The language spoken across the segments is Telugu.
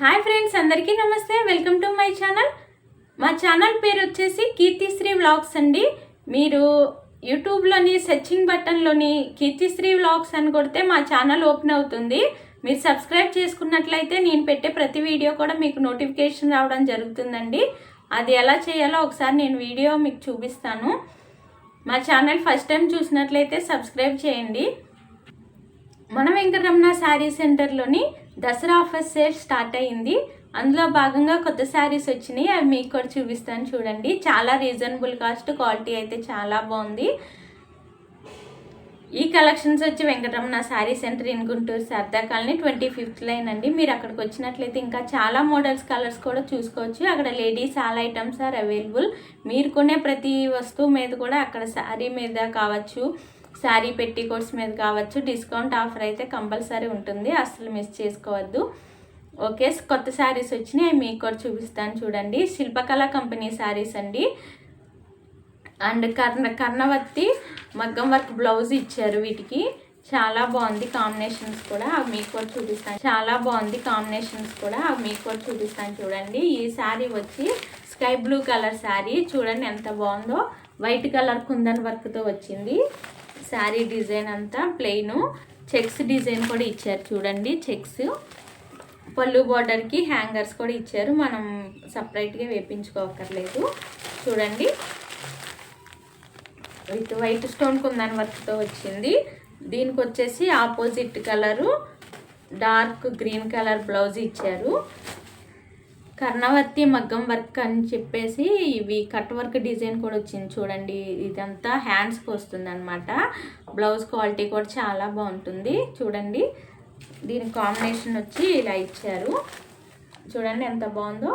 హాయ్ ఫ్రెండ్స్ అందరికీ నమస్తే. Welcome to my channel. మా ఛానల్ పేరు వచ్చేసి కీర్తిశ్రీ వ్లాగ్స్ అండి. మీరు యూట్యూబ్లోని సెర్చింగ్ బటన్లోని కీర్తిశ్రీ వ్లాగ్స్ అని కొడితే మా ఛానల్ ఓపెన్ అవుతుంది. మీరు సబ్స్క్రైబ్ చేసుకున్నట్లయితే నేను పెట్టే ప్రతి వీడియో కూడా మీకు నోటిఫికేషన్ రావడం జరుగుతుందండి. అది ఎలా చేయాలో ఒకసారి నేను వీడియో మీకు చూపిస్తాను. మా ఛానల్ ఫస్ట్ టైం చూసినట్లయితే సబ్స్క్రైబ్ చేయండి. మన వెంకటరమణ శారీ సెంటర్లోని దసరా ఆఫర్ సేల్ స్టార్ట్ అయ్యింది. అందులో భాగంగా కొత్త శారీస్ వచ్చినాయి. అవి మీకు కూడా చూపిస్తాను చూడండి. చాలా రీజనబుల్ కాస్ట్ క్వాలిటీ అయితే చాలా బాగుంది. ఈ కలెక్షన్స్ వచ్చి Venkataramana saree centre in Guntur Sarda colony twenty fifth line అండి. మీరు అక్కడికి వచ్చినట్లయితే ఇంకా చాలా మోడల్స్ కలర్స్ కూడా చూసుకోవచ్చు. అక్కడ ladies all items are available. మీరు కొనే ప్రతి వస్తువు మీద కూడా అక్కడ శారీ మీద కావచ్చు. శారీ పెట్టికోట్స్ మీద కావచ్చు డిస్కౌంట్ ఆఫర్ అయితే కంపల్సరీ ఉంటుంది. అసలు మిస్ చేసుకోవద్దు. ఓకే కొత్త శారీస్ వచ్చినాయి మీకు కూడా చూపిస్తాను చూడండి. శిల్పకళ కంపెనీ శారీస్ అండి. అండ్ కర్ణ కర్ణవర్తి మగ్గం వర్క్ బ్లౌజ్ ఇచ్చారు వీటికి. చాలా బాగుంది కాంబినేషన్స్ కూడా. అవి మీకు కూడా చూపిస్తాను. చాలా బాగుంది కాంబినేషన్స్ కూడా. అవి మీకు కూడా చూపిస్తాను చూడండి. ఈ శారీ వచ్చి స్కై బ్లూ కలర్ శారీ. చూడండి ఎంత బాగుందో. వైట్ కలర్ కుందన్ వర్క్తో వచ్చింది. శారీ డిజైన్ అంతా ప్లెయిన్. చెక్స్ డిజైన్ కూడా ఇచ్చారు చూడండి చెక్స్. పళ్ళు బార్డర్కి హ్యాంగర్స్ కూడా ఇచ్చారు. మనం సపరేట్గా వేపించుకోకర్లేదు చూడండి. విత్ వైట్ స్టోన్ కుందన్ వర్క్తో వచ్చింది. దీనికి వచ్చేసి opposite colour dark green colour blouse ఇచ్చారు. కర్ణవర్తి మగ్గం వర్క్ అని చెప్పేసి ఇవి కట్ వర్క్ డిజైన్ కూడా వచ్చింది చూడండి. ఇదంతా హ్యాండ్స్కి వస్తుంది అనమాట బ్లౌజ్ క్వాలిటీ కూడా చాలా బాగుంటుంది. చూడండి. దీని కాంబినేషన్ వచ్చి ఇలా ఇచ్చారు. చూడండి ఎంత బాగుందో.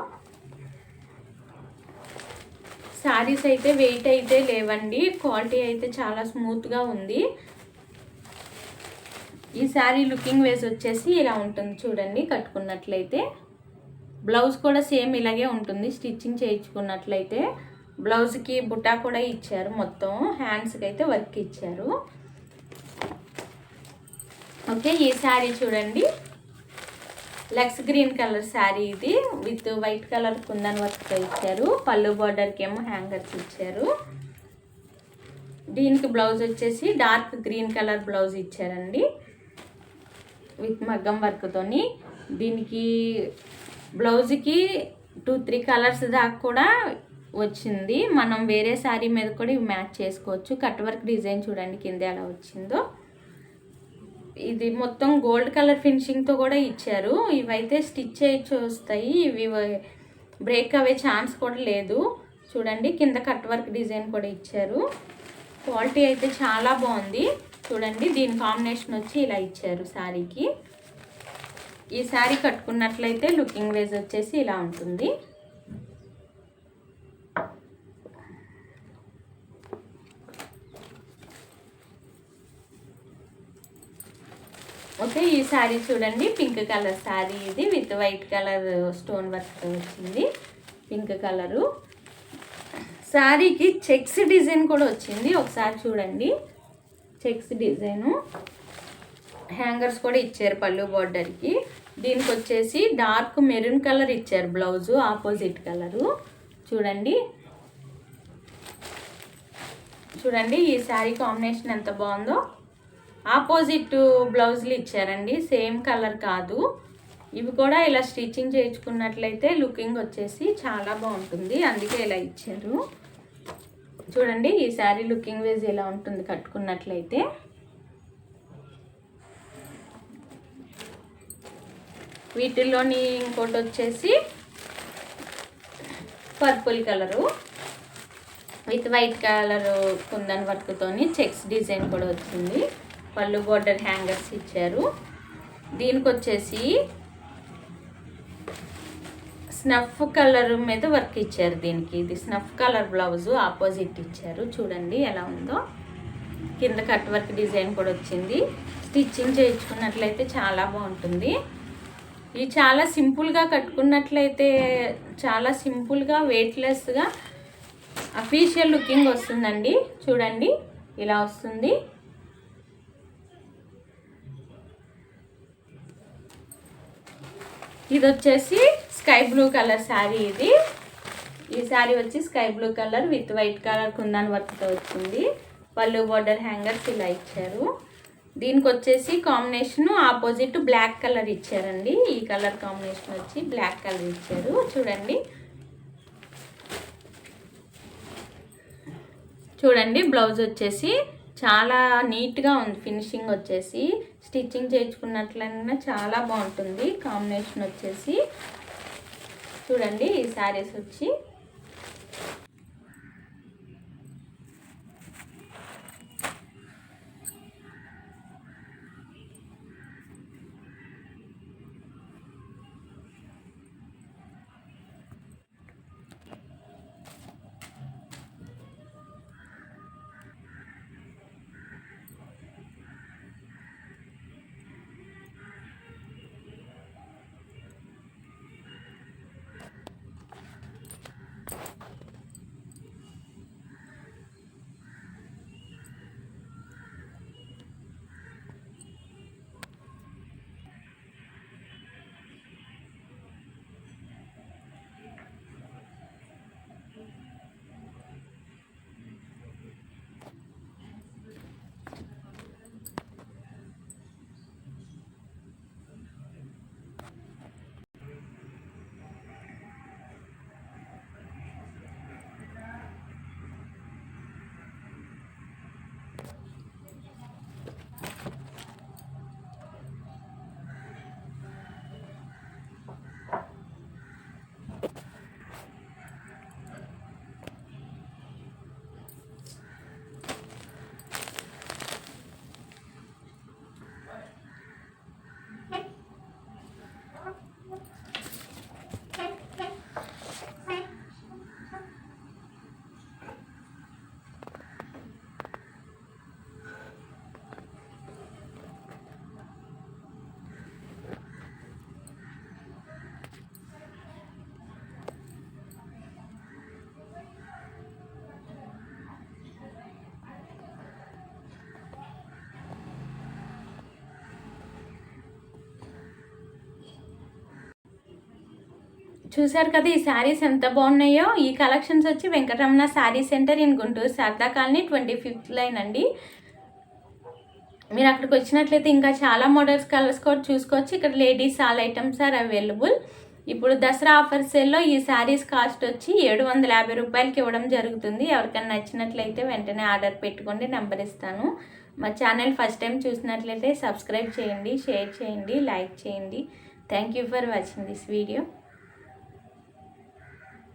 శారీస్ అయితే వెయిట్ అయితే లేవండి. క్వాలిటీ అయితే చాలా స్మూత్గా ఉంది. ఈ శారీ లుకింగ్ వేస్ వచ్చేసి ఇలా ఉంటుంది చూడండి కట్టుకున్నట్లయితే. బ్లౌజ్ కూడా సేమ్ ఇలాగే ఉంటుంది స్టిచ్చింగ్ చేయించుకున్నట్లయితే. బ్లౌజ్కి బుటా కూడా ఇచ్చారు మొత్తం హ్యాండ్స్కి అయితే వర్క్ ఇచ్చారు. ఓకే ఈ శారీ చూడండి. లక్స్ గ్రీన్ కలర్ శారీ ఇది with white colour kundan work ఇచ్చారు. పళ్ళు బార్డర్కి ఏమో హ్యాంగర్స్ ఇచ్చారు. దీనికి బ్లౌజ్ వచ్చేసి డార్క్ గ్రీన్ కలర్ బ్లౌజ్ ఇచ్చారండి విత్ మగ్గం వర్క్తోని దీనికి బ్లౌజ్కి టూ త్రీ కలర్స్ దాకా కూడా వచ్చింది. మనం వేరే శారీ మీద కూడా ఇవి మ్యాచ్ చేసుకోవచ్చు. కట్ వర్క్ డిజైన్ చూడండి కింద ఎలా వచ్చిందో. ఇది మొత్తం గోల్డ్ కలర్ ఫినిషింగ్తో కూడా ఇచ్చారు. ఇవైతే స్టిచ్ చేయించి వస్తాయి. ఇవి బ్రేక్ అవే ఛాన్స్ కూడా లేదు. చూడండి కింద కట్ వర్క్ డిజైన్ కూడా ఇచ్చారు. క్వాలిటీ అయితే చాలా బాగుంది. చూడండి దీని కాంబినేషన్ వచ్చి ఇలా ఇచ్చారు శారీకి ఈ శారీ కట్టుకున్నట్లయితే లుకింగ్ వేజ్ వచ్చేసి ఇలా ఉంటుంది. ఓకే ఈ శారీ చూడండి. పింక్ కలర్ శారీ ఇది. With white colour stone work వచ్చింది. Pink colour. శారీకి చెక్స్ డిజైన్ కూడా వచ్చింది. ఒకసారి చూడండి. Checks design. హ్యాంగర్స్ కూడా ఇచ్చారు పళ్ళు బార్డర్కి. దీనికి వచ్చేసి డార్క్ మెరూన్ కలర్ ఇచ్చారు బ్లౌజు ఆపోజిట్ కలరు. చూడండి. చూడండి ఈ శారీ కాంబినేషన్ ఎంత బాగుందో. ఆపోజిట్ బ్లౌజులు ఇచ్చారండి సేమ్ కలర్ కాదు. ఇవి కూడా ఇలా స్టిచ్చింగ్ చేయించుకున్నట్లయితే లుకింగ్ వచ్చేసి చాలా బాగుంటుంది అందుకే ఇలా ఇచ్చారు. చూడండి ఈ శారీ లుకింగ్ వేజ్ ఇలా ఉంటుంది కట్టుకున్నట్లయితే. వీటిల్లోని ఇంకోటి వచ్చేసి purple colour. With white colour kundan వర్క్తోని checks design కూడా వచ్చింది. పళ్ళు బోర్డర్ హ్యాంగర్స్ ఇచ్చారు. దీనికి వచ్చేసి స్నఫ్ కలర్ మీద వర్క్ ఇచ్చారు దీనికి. ఇది స్నఫ్ కలర్ బ్లౌజ్ ఆపోజిట్ ఇచ్చారు. చూడండి ఎలా ఉందో. కింద కట్ వర్క్ డిజైన్ కూడా వచ్చింది. స్టిచ్చింగ్ చేయించుకున్నట్లయితే చాలా బాగుంటుంది. ఇది చాలా సింపుల్గా కట్టుకున్నట్లయితే చాలా సింపుల్గా వెయిట్లెస్గా అఫీషియల్ లుకింగ్ వస్తుందండి. చూడండి ఇలా వస్తుంది. ఇది వచ్చేసి స్కై బ్లూ కలర్ శారీ ఇది. ఈ శారీ వచ్చి sky blue colour with white colour kundan వర్క్తో వచ్చింది. పళ్ళు బార్డర్ హ్యాంగర్స్ ఇలా ఇచ్చారు. దీనికి వచ్చేసి కాంబినేషన్ ఆపోజిట్ బ్లాక్ కలర్ ఇచ్చారండి. ఈ కలర్ కాంబినేషన్ వచ్చి బ్లాక్ కలర్ ఇచ్చారు. చూడండి. చూడండి బ్లౌజ్ వచ్చేసి చాలా నీట్గా ఉంది. ఫినిషింగ్ వచ్చేసి స్టిచ్చింగ్ చేయించుకున్నట్లయినా చాలా బాగుంటుంది. కాంబినేషన్ వచ్చేసి చూడండి ఈ శారీస్ వచ్చి చూశారు కదా ఈ శారీస్ ఎంత బాగున్నాయో? ఈ కలెక్షన్స్ వచ్చి Venkataramana saree centre in Guntur Sarada colony twenty fifth line అండి. మీరు అక్కడికి వచ్చినట్లయితే ఇంకా చాలా మోడల్స్ కలర్స్ కూడా చూసుకోవచ్చు. ఇక్కడ ladies all items are available. ఇప్పుడు దసరా ఆఫర్ సేల్లో ఈ శారీస్ కాస్ట్ వచ్చి ఏడు వందల యాభై రూపాయలకి ఇవ్వడం జరుగుతుంది. ఎవరికైనా నచ్చినట్లయితే వెంటనే ఆర్డర్ పెట్టుకోండి నెంబర్ ఇస్తాను. మా ఛానల్ ఫస్ట్ టైం చూసినట్లయితే సబ్స్క్రైబ్ చేయండి షేర్ చేయండి లైక్ చేయండి. Thank you for watching this video.